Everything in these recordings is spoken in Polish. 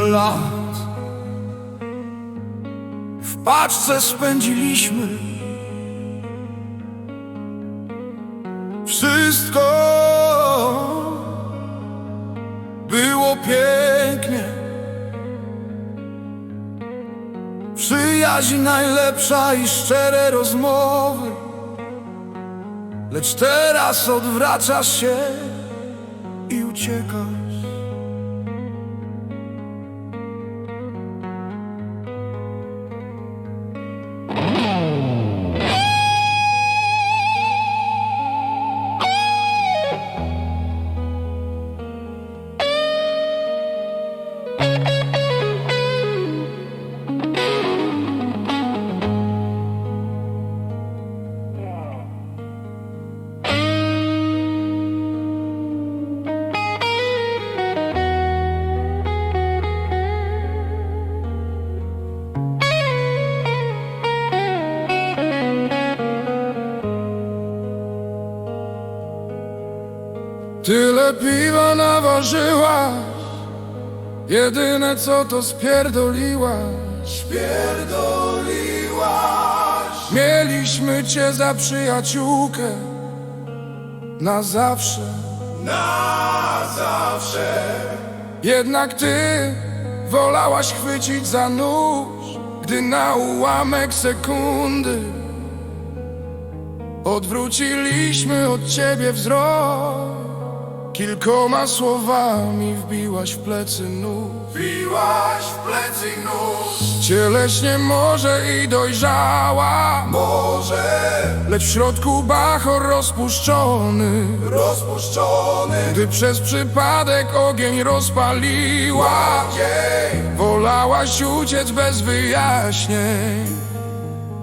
lat. W paczce spędziliśmy Wszystko. Było pięknie. Przyjaźń najlepsza i szczere rozmowy. Lecz teraz odwracasz się i uciekasz. Tyle piwa naważyłaś. Jedyne co to spierdoliłaś. Spierdoliłaś. Mieliśmy cię za przyjaciółkę. Na zawsze. Na zawsze. Jednak ty Wolałaś chwycić za nóż Gdy na ułamek sekundy Odwróciliśmy od ciebie wzrok Kilkoma słowami wbiłaś w plecy nóż Wbiłaś w plecy nóż Cieleśnie może i dojrzała. Może. Lecz w środku bachor rozpuszczony. Rozpuszczony. Gdy przez przypadek ogień rozpaliła. Wolałaś uciec bez wyjaśnień.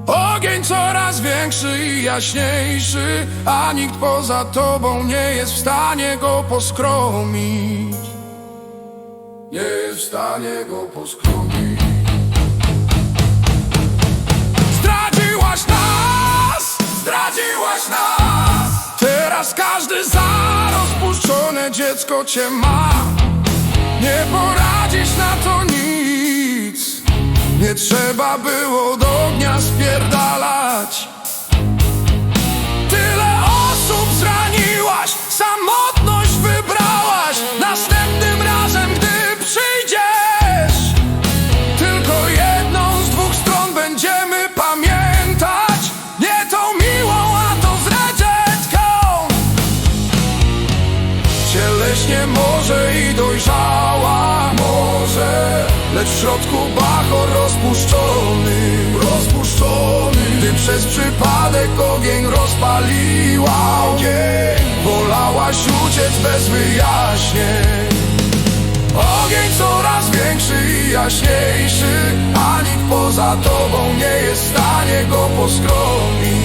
Ogień coraz większy i jaśniejszy, a nikt poza tobą nie jest w stanie go poskromić. Nie jest w stanie go poskromić. Zdradziłaś nas, zdradziłaś nas. Teraz każdy za rozpuszczone dziecko cię ma. Nie poradzisz na to nic. Nie trzeba było do ognia spierdalać Cieleśnie może i dojrzała Może Lecz w środku bachor rozpuszczony Rozpuszczony. Gdy przez przypadek ogień rozpaliła Ogień Wolałaś uciec bez wyjaśnień. Ogień coraz większy i jaśniejszy A nikt poza tobą nie jest w stanie go poskromić